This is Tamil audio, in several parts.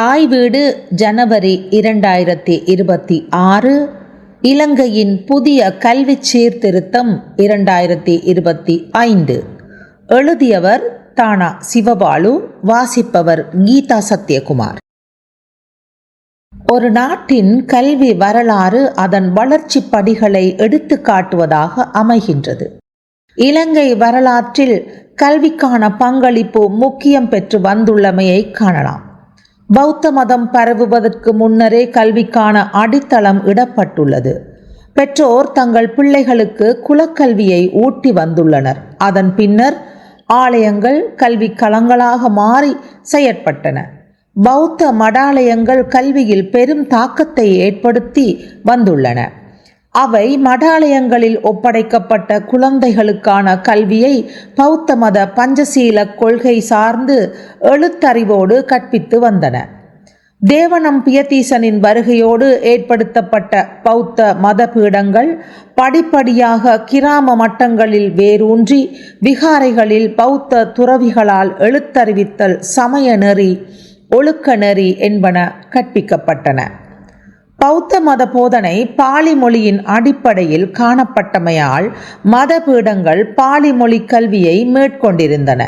தாய் வீடு ஜனவரி இரண்டாயிரத்தி இருபத்தி ஆறு. இலங்கையின் புதிய கல்வி சீர்திருத்தம் இரண்டாயிரத்தி இருபத்தி ஐந்து. எழுதியவர் தானா சிவபாலு வாசிப்பவர் கீதா சத்யகுமார். ஒரு நாட்டின் கல்வி வரலாறு அதன் வளர்ச்சி படிகளை எடுத்து காட்டுவதாக அமைகின்றது. இலங்கை வரலாற்றில் கல்விக்கான பங்களிப்பு முக்கியம் பெற்று வந்துள்ளமையை காணலாம். பௌத்த மதம் பரவுவதற்கு முன்னரே கல்விக்கான அடித்தளம் இடப்பட்டுள்ளது. பெற்றோர் தங்கள் பிள்ளைகளுக்கு குலக்கல்வியை ஊட்டி வந்துள்ளனர். அதன் பின்னர் ஆலயங்கள் கல்வி களங்களாக மாறி செயற்பட்டன. பௌத்த மடாலயங்கள் கல்வியில் பெரும் தாக்கத்தை ஏற்படுத்தி வந்துள்ளன. அவை மடாலயங்களில் ஒப்படைக்கப்பட்ட குழந்தைகளுக்கான கல்வியை பௌத்த மத பஞ்சசீல கொள்கை சார்ந்து எழுத்தறிவோடு கற்பித்து வந்தன. தேவனம் பியதீசனின் வருகையோடு ஏற்படுத்தப்பட்ட பௌத்த மத பீடங்கள் படிப்படியாக கிராம மட்டங்களில் வேரூன்றி விகாரைகளில் பௌத்த துறவிகளால் எழுத்தறிவித்தல் சமய நெறி ஒழுக்க நெறி என்பன கற்பிக்கப்பட்டன. பௌத்த மத போதனை பாலி மொழியின் அடிப்படையில் காணப்பட்டமையால் மத பீடங்கள் பாலி மொழி கல்வியை மேற்கொண்டிருந்தன.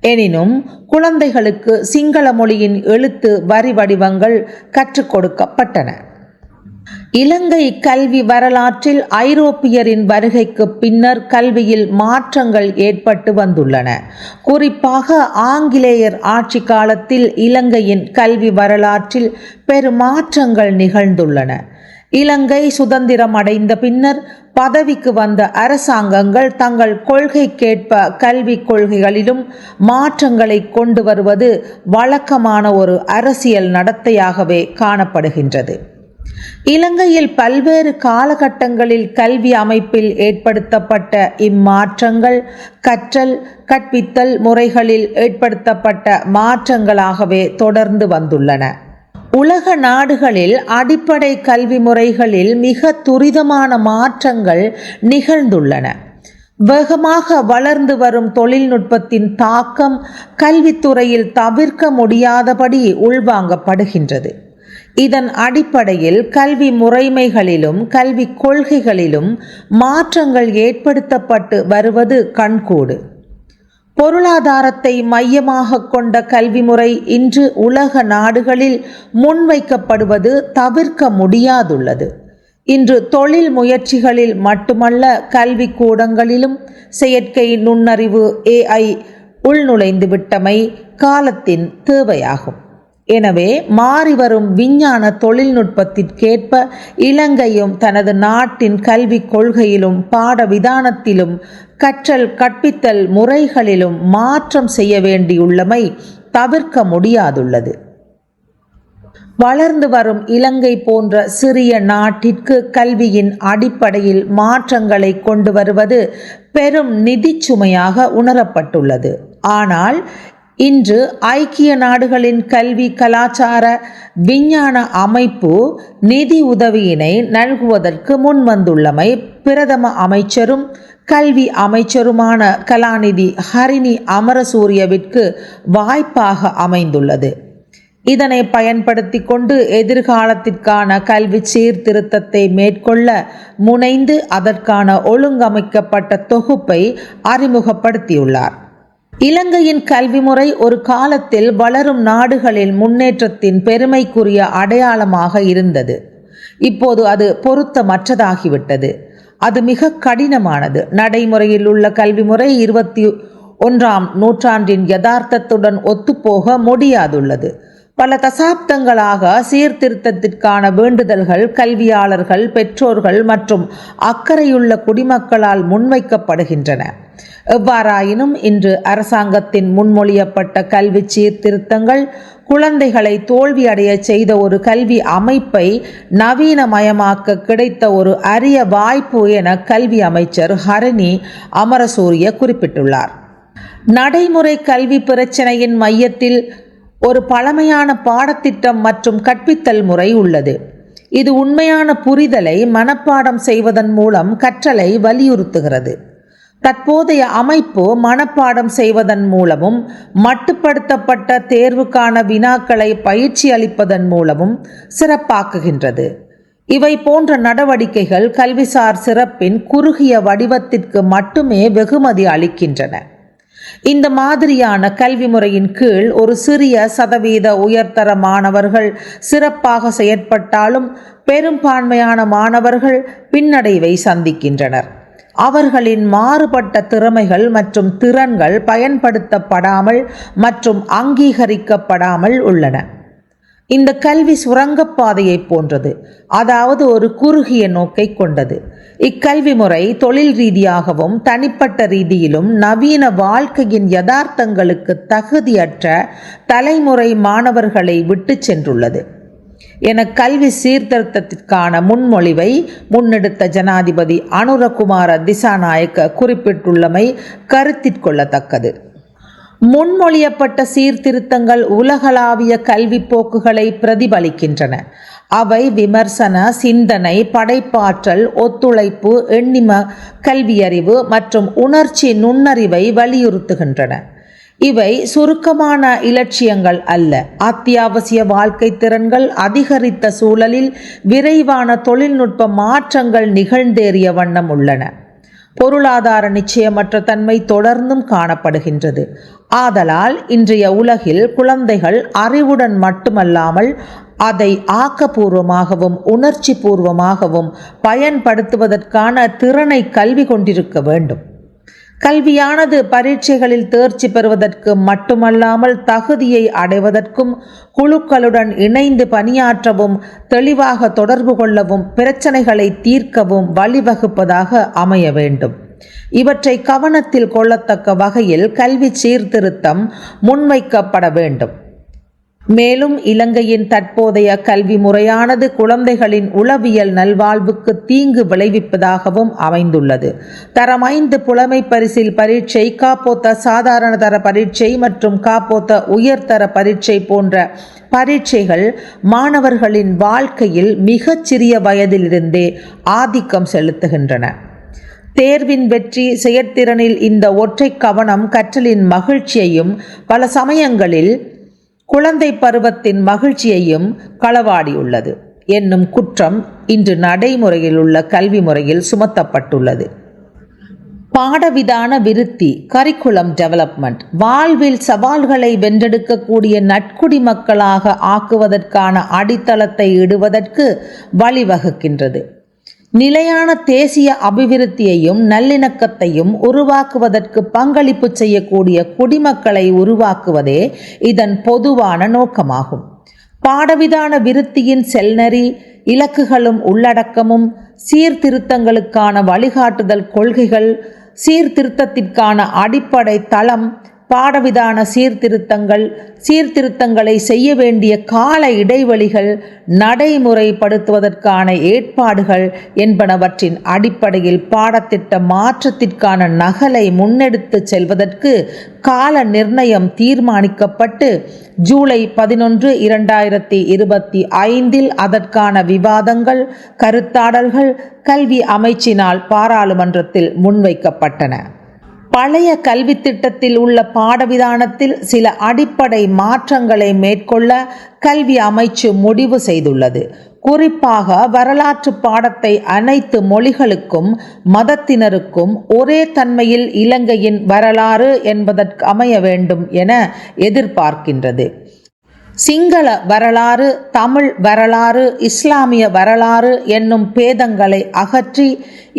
எனினும் குழந்தைகளுக்கு சிங்கள மொழியின் எழுத்து வரி வடிவங்கள் கற்றுக் கொடுக்கப்பட்டன. இலங்கை கல்வி வரலாற்றில் ஐரோப்பியரின் வருகைக்கு பின்னர் கல்வியில் மாற்றங்கள் ஏற்பட்டு வந்துள்ளன. குறிப்பாக ஆங்கிலேயர் ஆட்சி காலத்தில் இலங்கையின் கல்வி வரலாற்றில் பெருமாற்றங்கள் நிகழ்ந்துள்ளன. இலங்கை சுதந்திரம் அடைந்த பின்னர் பதவிக்கு வந்த அரசாங்கங்கள் தங்கள் கொள்கைக்கேற்ப கல்விக் கொள்கைகளிலும் மாற்றங்களை கொண்டு வருவது வழக்கமான ஒரு அரசியல் நடத்தையாகவே காணப்படுகின்றது. இலங்கையில் பல்வேறு காலகட்டங்களில் கல்வி அமைப்பில் ஏற்படுத்தப்பட்ட இம்மாற்றங்கள் கற்றல் கற்பித்தல் முறைகளில் ஏற்படுத்தப்பட்ட மாற்றங்களாகவே தொடர்ந்து வந்துள்ளன. உலக நாடுகளில் அடிப்படை கல்வி முறைகளில் மிக துரிதமான மாற்றங்கள் நிகழ்ந்துள்ளன. வேகமாக வளர்ந்து வரும் தொழில்நுட்பத்தின் தாக்கம் கல்வித்துறையில் தவிர்க்க முடியாதபடி உள்வாங்கப்படுகின்றது. இதன் அடிப்படையில் கல்வி முறைமைகளிலும் கல்வி கொள்கைகளிலும் மாற்றங்கள் ஏற்படுத்தப்பட்டு வருவது கண்கூடு. பொருளாதாரத்தை மையமாக கொண்ட கல்வி முறை இன்று உலக நாடுகளில் முன்வைக்கப்படுவது தவிர்க்க முடியாதுள்ளது. இன்று தொழில் முயற்சிகளில் மட்டுமல்ல கல்வி கூடங்களிலும் செயற்கை நுண்ணறிவு ஏஐ உள்நுழைந்துவிட்டமை காலத்தின் தேவையாகும். எனவே மாறிவரும் விஞ்ஞான தொழில்நுட்பத்திற்கேற்ப இலங்கையும் தனது நாட்டின் கல்விக் கொள்கையிலும் பாட விதானத்திலும் கற்றல் கற்பித்தல் முறைகளிலும் மாற்றம் செய்ய வேண்டியுள்ளமை தவிர்க்க முடியாதுள்ளது. வளர்ந்து வரும் இலங்கை போன்ற சிறிய நாட்டிற்கு கல்வியின் அடிப்படையில் மாற்றங்களை கொண்டு வருவது பெரும் நிதி சுமையாக உணரப்பட்டுள்ளது. ஆனால் இன்று ஐக்கிய நாடுகளின் கல்வி கலாச்சார விஞ்ஞான அமைப்பு நிதி உதவியினை நல்குவதற்கு முன்வந்துள்ளமை பிரதம அமைச்சரும் கல்வி அமைச்சருமான கலாநிதி ஹரிணி அமரசூரியவிற்கு வாய்ப்பாக அமைந்துள்ளது. இதனை பயன்படுத்தி கொண்டு எதிர்காலத்திற்கான கல்வி சீர்திருத்தத்தை மேற்கொள்ள முனைந்து அதற்கான ஒழுங்கமைக்கப்பட்ட தொகுப்பை அறிமுகப்படுத்தியுள்ளார். இலங்கையின் கல்வி முறை ஒரு காலத்தில் வளரும் நாடுகளில் முன்னேற்றத்தின் பெருமைக்குரிய அடையாளமாக இருந்தது. இப்போது அது பொருத்தமற்றதாகிவிட்டது. அது மிக கடினமானது. நடைமுறையில் உள்ள கல்வி முறை இருபத்தி ஒன்றாம் நூற்றாண்டின் யதார்த்தத்துடன் ஒத்துப்போக முடியாதுள்ளது. பல தசாப்தங்களாக சீர்திருத்தத்திற்கான வேண்டுதல்கள் கல்வியாளர்கள் பெற்றோர்கள் மற்றும் அக்கறையுள்ள குடிமக்களால் முன்வைக்கப்படுகின்றன. எவ்வாறாயினும் இன்று அரசாங்கத்தின் முன்மொழியப்பட்ட கல்வி சீர்திருத்தங்கள் குழந்தைகளை தோல்வியடைய செய்த ஒரு கல்வி அமைப்பை நவீனமயமாக்க கிடைத்த ஒரு அரிய வாய்ப்பு என கல்வி அமைச்சர் ஹரணி அமரசூரிய குறிப்பிட்டுள்ளார். நடைமுறை கல்வி பிரச்சனையின் மையத்தில் ஒரு பழமையான பாடத்திட்டம் மற்றும் கற்பித்தல் முறை உள்ளது. இது உண்மையான புரிதலை மனப்பாடம் செய்வதன் மூலம் கற்றலை வலியுறுத்துகிறது. தற்போதைய அமைப்பு மனப்பாடம் செய்வதன் மூலமும் மட்டுப்படுத்தப்பட்ட தேர்வுக்கான வினாக்களை பயிற்சி அளிப்பதன் மூலமும் சிறப்பாக்குகின்றது. இவை போன்ற நடவடிக்கைகள் கல்விசார் சிறப்பின் குறுகிய வடிவத்திற்கு மட்டுமே வெகுமதி அளிக்கின்றன. இந்த மாதிரியான கல்வி முறையின் கீழ் ஒரு சிறிய சதவீத உயர்தர மாணவர்கள் சிறப்பாக செயற்பட்டாலும் பெரும்பான்மையான மாணவர்கள் பின்னடைவை சந்திக்கின்றனர். அவர்களின் மாறுபட்ட திறமைகள் மற்றும் திறன்கள் பயன்படுத்தப்படாமல் மற்றும் அங்கீகரிக்கப்படாமல் உள்ளன. இந்த கல்வி சுரங்கப்பாதையை போன்றது. அதாவது ஒரு குறுகிய நோக்கை கொண்டது. இக்கல்வி முறை தொழில் ரீதியாகவும் தனிப்பட்ட ரீதியிலும் நவீன வாழ்க்கையின் யதார்த்தங்களுக்கு தகுதியற்ற தலைமுறை மாணவர்களை விட்டு சென்றுள்ளது. என கல்வி சீர்திருத்தத்திற்கான முன்மொழிவை முன்னெடுத்த ஜனாதிபதி அனுரகுமார திசாநாயக்க குறிப்பிட்டுள்ளமை கருத்திற்கொள்ளத்தக்கது முன்மொழியப்பட்ட சீர்திருத்தங்கள் உலகளாவிய கல்வி போக்குகளை பிரதிபலிக்கின்றன. அவை விமர்சன சிந்தனை படைப்பாற்றல் ஒத்துழைப்பு எண்ணிம கல்வியறிவு மற்றும் உணர்ச்சி நுண்ணறிவை வலியுறுத்துகின்றன. இவை சுருக்கமான இலட்சியங்கள் அல்ல. அத்தியாவசிய வாழ்க்கை திறன்கள் அதிகரித்த சூழலில் விரைவான தொழில்நுட்ப மாற்றங்கள் நிகழ்ந்தேறிய வண்ணம் உள்ளன. பொருளாதார நிச்சயமற்ற தன்மை தொடர்ந்தும் காணப்படுகின்றது. ஆதலால் இன்றைய உலகில் குழந்தைகள் அறிவுடன் மட்டுமல்லாமல் அதை ஆக்கப்பூர்வமாகவும் உணர்ச்சி பூர்வமாகவும் பயன்படுத்துவதற்கான திறனை கல்வி கொண்டிருக்க வேண்டும். கல்வியானது பரீட்சைகளில் தேர்ச்சி பெறுவதற்கு மட்டுமல்லாமல் தகுதியை அடைவதற்கும் குழுக்களுடன் இணைந்து பணியாற்றவும் தெளிவாக தொடர்பு கொள்ளவும் பிரச்சனைகளை தீர்க்கவும் வழிவகுப்பதாக அமைய வேண்டும். இவற்றை கவனத்தில் கொள்ளத்தக்க வகையில் கல்வி சீர்திருத்தம் முன்வைக்கப்பட வேண்டும். மேலும் இலங்கையின் தற்போதைய கல்வி முறையானது குழந்தைகளின் உளவியல் நல்வாழ்வுக்கு தீங்கு விளைவிப்பதாகவும் அமைந்துள்ளது. தரம் ஐந்து புலமை பரிசில் பரீட்சை காப்போத்த சாதாரண தர பரீட்சை மற்றும் காப்போத்த உயர்தர பரீட்சை போன்ற பரீட்சைகள் மாணவர்களின் வாழ்க்கையில் மிகச்சிறிய வயதிலிருந்தே ஆதிக்கம் செலுத்துகின்றன. தேர்வின் வெற்றி செயற்திறனில் இந்த ஒற்றை கவனம் கற்றலின் மகிழ்ச்சியையும் பல சமயங்களில் குழந்தை பருவத்தின் மகிழ்ச்சியையும் களவாடியுள்ளது. என்னும் குற்றம் இன்று நடைமுறையில் உள்ள கல்வி முறையில் சுமத்தப்பட்டுள்ளது. பாடவிதான விருத்தி கரிக்குலம் டெவலப்மெண்ட் வாழ்வில் சவால்களை வென்றெடுக்கக்கூடிய நட்குடி மக்களாக ஆக்குவதற்கான அடித்தளத்தை இடுவதற்கு வழிவகுக்கின்றது. நிலையான தேசிய அபிவிருத்தியையும் நல்லிணக்கத்தையும் உருவாக்குவதற்கு பங்களிப்பு செய்யக்கூடிய குடிமக்களை உருவாக்குவதே இதன் பொதுவான நோக்கமாகும். பாடவிதான விருத்தியின் செல்நெறி இலக்குகளும் உள்ளடக்கமும் சீர்திருத்தங்களுக்கான வழிகாட்டுதல் கொள்கைகள் சீர்திருத்தத்திற்கான அடிப்படை தளம் பாடவிதான சீர்திருத்தங்கள் சீர்திருத்தங்களை செய்ய வேண்டிய கால இடைவெளிகள் நடைமுறைப்படுத்துவதற்கான ஏற்பாடுகள் என்பனவற்றின் அடிப்படையில் பாடத்திட்ட மாற்றத்திற்கான நகலை முன்னெடுத்து செல்வதற்கு கால நிர்ணயம் தீர்மானிக்கப்பட்டு ஜூலை பதினொன்று இரண்டாயிரத்தி இருபத்தி ஐந்தில் அதற்கான விவாதங்கள் கருத்தாடல்கள் கல்வி அமைச்சினால் பாராளுமன்றத்தில் முன்வைக்கப்பட்டன. பழைய கல்வி திட்டத்தில் உள்ள பாடவிதானத்தில் சில அடிப்படை மாற்றங்களை மேற்கொள்ள கல்வி அமைச்சு முடிவு செய்துள்ளது. குறிப்பாக வரலாற்று பாடத்தை அனைத்து மொழிகளுக்கும் மதத்தினருக்கும் ஒரே தன்மையில் இலங்கையின் வரலாறு என்பதற்கு அமைய வேண்டும் என எதிர்பார்க்கின்றது. சிங்கள வரலாறு தமிழ் வரலாறு இஸ்லாமிய வரலாறு என்னும் பேதங்களை அகற்றி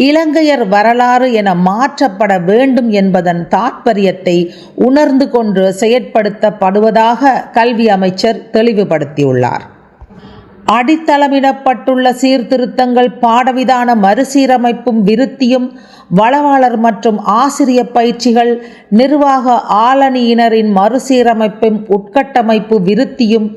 இலங்கையர் வரலாறு என மாற்றப்பட வேண்டும் என்பதன் தாற்பயத்தை உணர்ந்து கொண்டு செயற்படுத்தப்படுவதாக கல்வி அமைச்சர் தெளிவுபடுத்தியுள்ளார். அடித்தளமிடப்பட்டுள்ள சீர்திருத்தங்கள் பாடவிதான மறுசீரமைப்பும் விருத்தியும் வளவாளர் மற்றும் ஆசிரிய பயிற்சிகள் நிர்வாக ஆளணியினரின் மறுசீரமைப்பும் உட்கட்டமைப்பு விருத்தியும்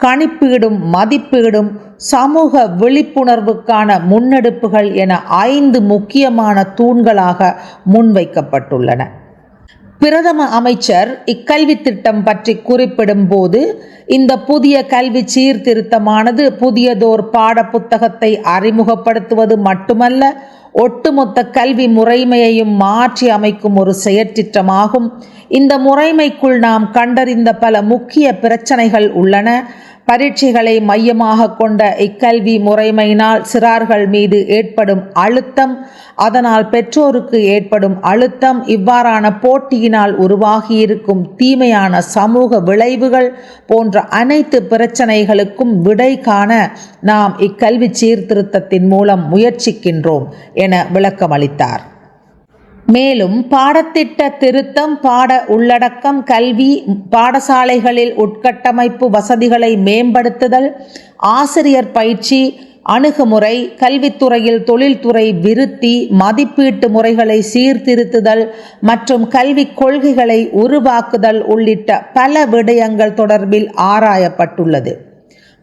கணிப்பீடும் மதிப்பீடும் சமூக விழிப்புணர்வுக்கான முன்னெடுப்புகள் என ஐந்து முக்கியமான தூண்களாக முன்வைக்கப்பட்டுள்ளன. பிரதம அமைச்சர் இக்கல்வி திட்டம் பற்றி குறிப்பிடும்போது இந்த புதிய கல்வி சீர்திருத்தமானது புதியதோர் பாட புத்தகத்தை அறிமுகப்படுத்துவது மட்டுமல்ல ஒட்டுமொத்த கல்வி முறைமையையும் மாற்றி அமைக்கும் ஒரு செயற்றிட்டமாகும். இந்த முறைமைக்குள் நாம் கண்டறிந்த பல முக்கிய பிரச்சனைகள் உள்ளன. பரீட்சைகளை மையமாக கொண்ட இக்கல்வி முறைமையினால் சிறார்கள் மீது ஏற்படும் அழுத்தம் அதனால் பெற்றோருக்கு ஏற்படும் அழுத்தம் இவ்வாறான போட்டியினால் உருவாகியிருக்கும் தீமையான சமூக விளைவுகள் போன்ற அனைத்து பிரச்சனைகளுக்கும் விடை காண நாம் இக்கல்வி சீர்திருத்தத்தின் மூலம் முயற்சிக்கின்றோம் என விளக்கமளித்தார். மேலும் பாடத்திட்ட திருத்தம் பாட உள்ளடக்கம் கல்வி பாடசாலைகளில் உட்கட்டமைப்பு வசதிகளை மேம்படுத்துதல் ஆசிரியர் பயிற்சி அணுகுமுறை கல்வித்துறையில் தொழில்துறை விருத்தி மதிப்பீட்டு முறைகளை சீர்திருத்துதல் மற்றும் கல்வி கொள்கைகளை உருவாக்குதல் உள்ளிட்ட பல விடயங்கள் தொடர்பில் ஆராயப்பட்டுள்ளது.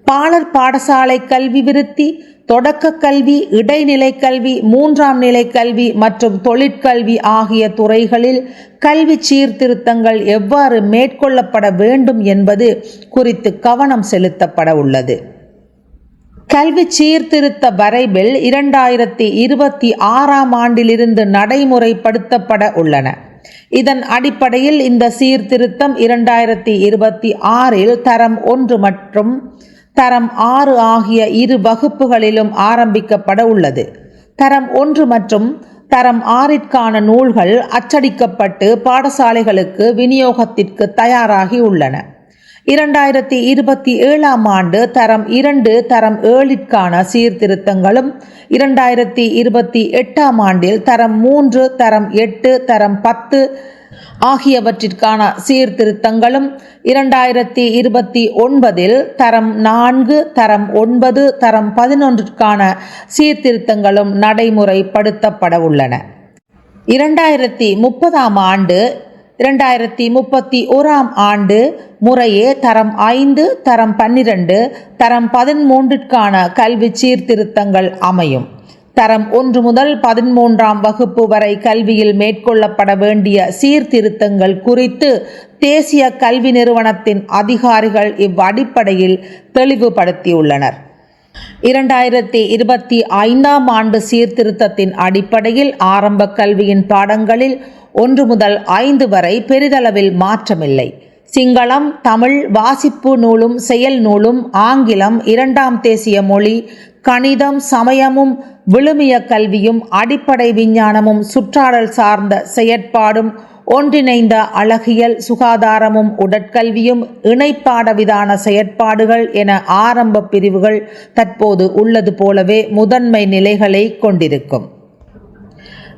பாலர் பாடசாலை கல்வி விருத்தி தொடக்க கல்வி இடைநிலை கல்வி மூன்றாம் நிலை கல்வி மற்றும் தொழிற்கல்வி ஆகிய துறைகளில் கல்வி சீர்திருத்தங்கள் எவ்வாறு மேற்கொள்ளப்பட வேண்டும் என்பது குறித்து கவனம் செலுத்தப்பட உள்ளது. கல்வி சீர்திருத்த வரைபில் இரண்டாயிரத்தி இருபத்தி ஆறாம் ஆண்டிலிருந்து நடைமுறைப்படுத்தப்பட உள்ளன. இதன் அடிப்படையில் இந்த சீர்திருத்தம் இரண்டாயிரத்தி இருபத்தி ஆறில் தரம் ஒன்று மற்றும் தரம் ஆறு ஆகிய இரு வகுப்புகளிலும் ஆரம்பிக்கப்பட உள்ளது. தரம் ஒன்று மற்றும் தரம் ஆறிற்கான நூல்கள் அச்சடிக்கப்பட்டு பாடசாலைகளுக்கு விநியோகத்திற்கு தயாராகி உள்ளன. இரண்டாயிரத்தி இருபத்தி ஏழாம் ஆண்டு தரம் இரண்டு தரம் ஏழிற்கான சீர்திருத்தங்களும் இரண்டாயிரத்தி இருபத்தி எட்டாம் ஆண்டில் தரம் மூன்று தரம் எட்டு தரம் பத்து ஆகியவற்றிற்கான சீர்திருத்தங்களும் இரண்டாயிரத்தி இருபத்தி ஒன்பதில் தரம் நான்கு தரம் ஒன்பது தரம் பதினொன்றிற்கான சீர்திருத்தங்களும் நடைமுறைப்படுத்தப்பட உள்ளன. இரண்டாயிரத்தி முப்பதாம் ஆண்டு இரண்டாயிரத்தி முப்பத்தி ஓராம் ஆண்டு முறையே தரம் ஐந்து தரம் பன்னிரண்டு தரம் பதிமூன்றிற்கான கல்வி சீர்திருத்தங்கள் அமையும். தரம் ஒன்று முதல் பதிமூன்றாம் வகுப்பு வரை கல்வியில் மேற்கொள்ளப்பட வேண்டிய சீர்திருத்தங்கள் குறித்து தேசிய கல்வி நிறுவனத்தின் அதிகாரிகள் இவ்வடிப்படையில் தெளிவுபடுத்தியுள்ளனர். இரண்டாயிரத்தி இருபத்தி ஐந்தாம் ஆண்டு சீர்திருத்தத்தின் அடிப்படையில் ஆரம்ப கல்வியின் பாடங்களில் ஒன்று முதல் ஐந்து வரை பெரிதளவில் மாற்றமில்லை. சிங்களம் தமிழ் வாசிப்பு நூலும் செயல் நூலும் ஆங்கிலம் இரண்டாம் தேசிய மொழி கணிதம் சமயமும் விழுமிய கல்வியும் அடிப்படை விஞ்ஞானமும் சுற்றாடல் சார்ந்த செயற்பாடும் ஒன்றிணைந்த அழகியல் சுகாதாரமும் உடற்கல்வியும் இணைப்பாட விதான செயற்பாடுகள் என ஆரம்ப பிரிவுகள் தற்போது உள்ளது போலவே முதன்மை நிலைகளை கொண்டிருக்கும்.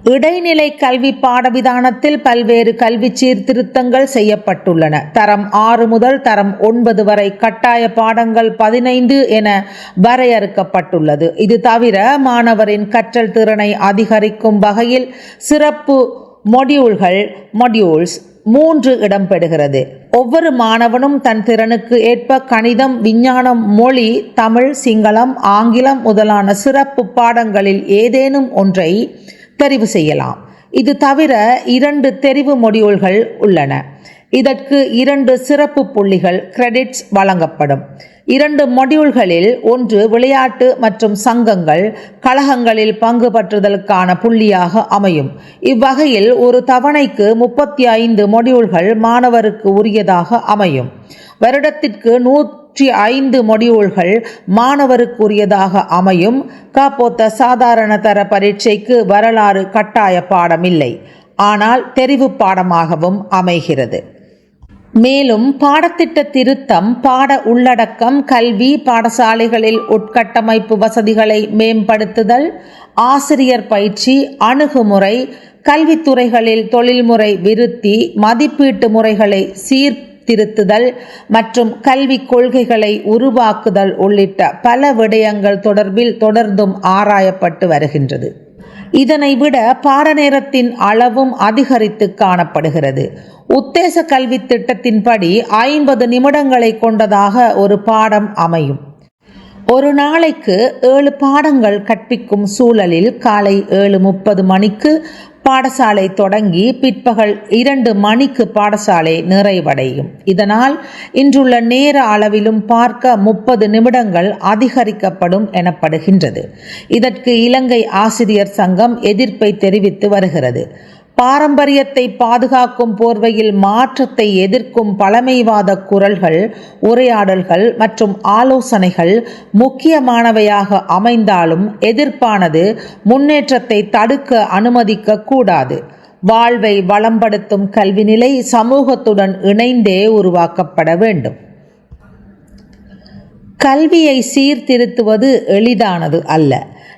இடைநிலை கல்வி பாடவிதானத்தில் பல்வேறு கல்வி சீர்திருத்தங்கள் செய்யப்பட்டுள்ளன. தரம் ஆறு முதல் தரம் ஒன்பது வரை கட்டாய பாடங்கள் பதினைந்து என வரையறுக்கப்பட்டுள்ளது. இது தவிர மாணவரின் கற்றல் திறனை அதிகரிக்கும் வகையில் சிறப்பு மொடியூல்கள் மொடியூல்ஸ் மூன்று இடம்பெறுகிறது. ஒவ்வொரு மாணவனும் தன் திறனுக்கு ஏற்ப கணிதம் விஞ்ஞானம் மொழி தமிழ் சிங்களம் ஆங்கிலம் முதலான சிறப்பு பாடங்களில் ஏதேனும் ஒன்றை தெரிவு செய்யலாம். இது தவிர இரண்டு தெரிவு மொடியூல்கள் உள்ளன. இதற்கு இரண்டு சிறப்பு புள்ளிகள் கிரெடிட்ஸ் வழங்கப்படும். இரண்டு மொடியூல்களில் ஒன்று விளையாட்டு மற்றும் சங்கங்கள் கழகங்களில் பங்கு பற்றுதலுக்கான புள்ளியாக அமையும். இவ்வகையில் ஒரு தவணைக்கு முப்பத்தி ஐந்து மொடியூல்கள் மாணவருக்கு உரியதாக அமையும். வருடத்திற்கு நூற்றி ஐந்து மொடியூல்கள் மாணவருக்குரியதாக அமையும். காப்போத்த சாதாரண தர பரீட்சைக்கு வரலாறு கட்டாய பாடமில்லை. ஆனால் தெரிவு பாடமாகவும் அமைகிறது. மேலும் பாடத்திட்ட திருத்தம் பாட உள்ளடக்கம் கல்வி பாடசாலைகளில் உட்கட்டமைப்பு வசதிகளை மேம்படுத்துதல் ஆசிரியர் பயிற்சி அணுகுமுறை கல்வித்துறைகளில் தொழில்முறை விருத்தி மதிப்பீட்டு முறைகளை திருத்துதல் மற்றும் கல்விக் கொள்கைகளை உருவாக்குதல் உள்ளிட்ட பல விடயங்கள் தொடர்பில் தொடர்ந்தும் ஆராயப்பட்டு வருகின்றது. இதனை விட பாடநேரத்தின் அளவும் அதிகரித்து காணப்படுகிறது. உத்தேச கல்வி திட்டத்தின்படி ஐம்பது நிமிடங்களை கொண்டதாக ஒரு பாடம் அமையும். ஒரு நாளைக்கு ஏழு பாடங்கள் கற்பிக்கும் சூழலில் காலை ஏழு முப்பது மணிக்கு பாடசாலை தொடங்கி பிற்பகல் இரண்டு மணிக்கு பாடசாலை நிறைவடையும். இதனால் இன்றுள்ள நேர அளவிலும் பார்க்க முப்பது நிமிடங்கள் அதிகரிக்கப்படும் எனப்படுகின்றது. இதற்கு இலங்கை ஆசிரியர் சங்கம் எதிர்ப்பை தெரிவித்து வருகிறது. பாரம்பரியத்தை பாதுகாக்கும் போர்வையில் மாற்றத்தை எதிர்க்கும் பழமைவாத குரல்கள் உரையாடல்கள் மற்றும் ஆலோசனைகள் முக்கியமானவையாக அமைந்தாலும் எதிர்ப்பானது முன்னேற்றத்தை தடுக்க அனுமதிக்க கூடாது வாழ்வை வளம்படுத்தும் கல்வி நிலை சமூகத்துடன் இணைந்தே உருவாக்கப்பட வேண்டும். கல்வியை சீர்திருத்துவது எளிதானது அல்ல.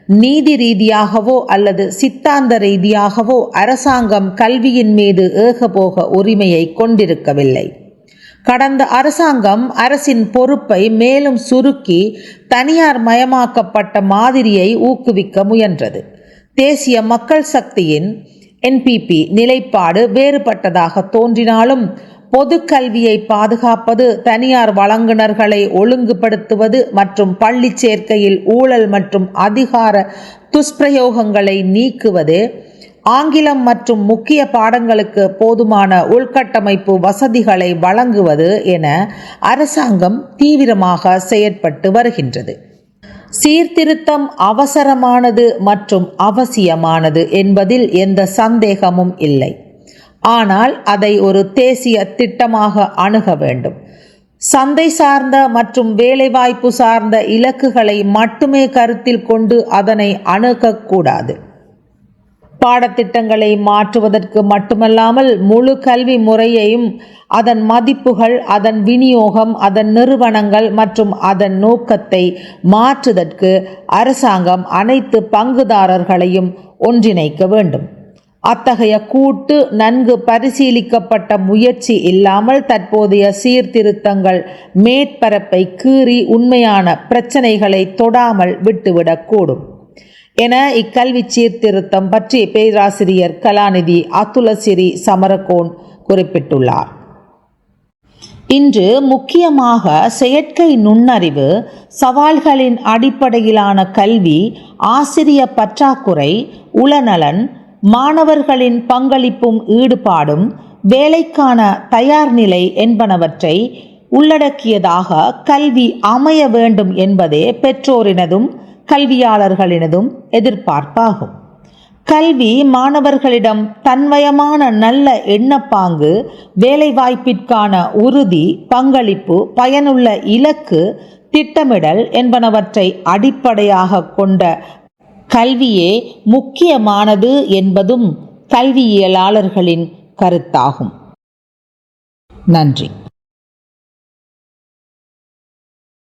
நீதி ரீதியாகவோ அல்லது சித்தாந்த ரீதியாகவோ அரசாங்கம் கல்வியின் மீது ஏகபோக உரிமையை கொண்டிருக்கவில்லை. கடந்த அரசாங்கம் அரசின் பொறுப்பை மேலும் சுருக்கி தனியார் மயமாக்கப்பட்ட மாதிரியை ஊக்குவிக்க முயன்றது. தேசிய மக்கள் சக்தியின் என்பிபி நிலைப்பாடு வேறுபட்டதாக தோன்றினாலும் பொது கல்வியை பாதுகாப்பது தனியார் வழங்குனர்களை ஒழுங்குபடுத்துவது மற்றும் பள்ளி சேர்க்கையில் ஊழல் மற்றும் அதிகார துஷ்பிரயோகங்களை நீக்குவது ஆங்கிலம் மற்றும் முக்கிய பாடங்களுக்கு போதுமான உள்கட்டமைப்பு வசதிகளை வழங்குவது என அரசாங்கம் தீவிரமாக செயற்பட்டு வருகின்றது. சீர்திருத்தம் அவசரமானது மற்றும் அவசியமானது என்பதில் எந்த சந்தேகமும் இல்லை. ஆனால் அதை ஒரு தேசிய திட்டமாக அணுக வேண்டும். சந்தை சார்ந்த மற்றும் வேலைவாய்ப்பு சார்ந்த இலக்குகளை மட்டுமே கருத்தில் கொண்டு அதனை அணுகக்கூடாது. பாடத்திட்டங்களை மாற்றுவதற்கு மட்டுமல்லாமல் முழு கல்வி முறையையும் அதன் மதிப்புகள் அதன் விநியோகம் அதன் நிறுவனங்கள் மற்றும் அதன் நோக்கத்தை மாற்றுவதற்கு அரசாங்கம் அனைத்து பங்குதாரர்களையும் ஒன்றிணைக்க வேண்டும். அத்தகைய கூட்டு நன்கு பரிசீலிக்கப்பட்ட முயற்சி இல்லாமல் தற்போதைய சீர்திருத்தங்கள் மேற்பரப்பை கீறி உண்மையான பிரச்சனைகளை தொடாமல் விட்டுவிடக்கூடும். என இக்கல்வி சீர்திருத்தம் பற்றி பேராசிரியர் கலாநிதி அத்துலசிறி சமரகோன் குறிப்பிட்டுள்ளார். இன்று முக்கியமாக செயற்கை நுண்ணறிவு சவால்களின் அடிப்படையிலான கல்வி ஆசிரிய பற்றாக்குறை உளநலன் மாணவர்களின் பங்களிப்பும் ஈடுபாடும் வேலைக்கான தயார் நிலை என்பனவற்றை உள்ளடக்கியதாக கல்வி அமைய வேண்டும் என்பதே பெற்றோரினதும் கல்வியாளர்களினதும் எதிர்பார்ப்பாகும். கல்வி மாணவர்களிடம் தன்மயமான நல்ல எண்ணப்பாங்கு வேலைவாய்ப்பிற்கான உறுதி பங்களிப்பு பயனுள்ள இலக்கு திட்டமிடல் என்பனவற்றை அடிப்படையாக கொண்ட கல்வியே முக்கியமானது என்பதும் கல்வியியலாளர்களின் கருத்தாகும். நன்றி.